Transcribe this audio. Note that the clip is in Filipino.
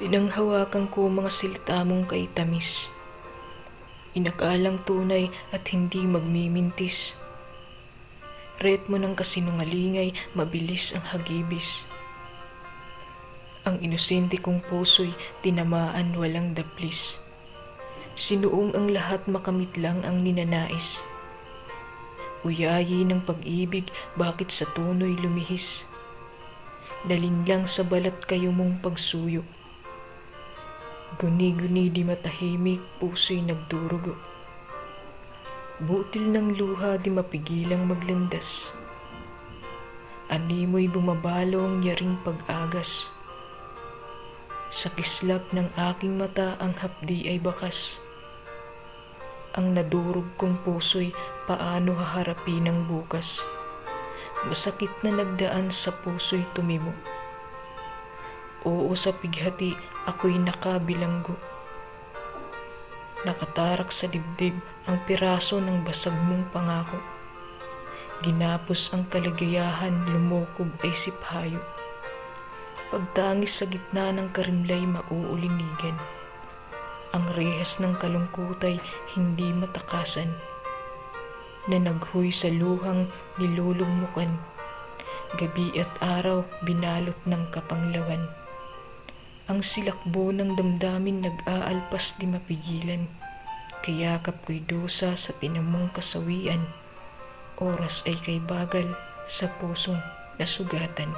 Pinanghawakan ko mga silita mong kay tamis. Inakalang tunay at hindi magmimintis. Ritmo ng kasinungalingay, mabilis ang hagibis. Ang inosente kong puso'y tinamaan walang daplis. Sinuong ang lahat makamit lang ang ninanais. Uyayi ng pag-ibig, bakit sa tunoy lumihis? Daling lang sa balat kayo mong pagsuyo. Guni-guni di matahimik, puso'y nagdurugo. Butil ng luha di mapigilang maglandas. Animoy bumabalo ang yaring pag-agas. Sa kislap ng aking mata ang hapdi ay bakas. Ang nadurog kong puso'y paano haharapin ang bukas. Masakit na nagdaan sa puso'y tumimo. Oo sa pighati ako'y nakabilanggo. Nakatarak sa dibdib ang piraso ng basag mong pangako. Ginapos ang kaligayahan, lumukob ay siphayo. Pagtangis sa gitna ng karimlay mauulinigan. Ang rehas ng kalungkutay hindi matakasan. Na naghoy sa luhang nilulumukan. Gabi at araw binalot ng kapanglawan. Ang silakbo ng damdamin nag-aalpas di mapigilan. Kayakap ko'y dusa sa tinamong kasawian. Oras ay kay bagal sa pusong nasugatan.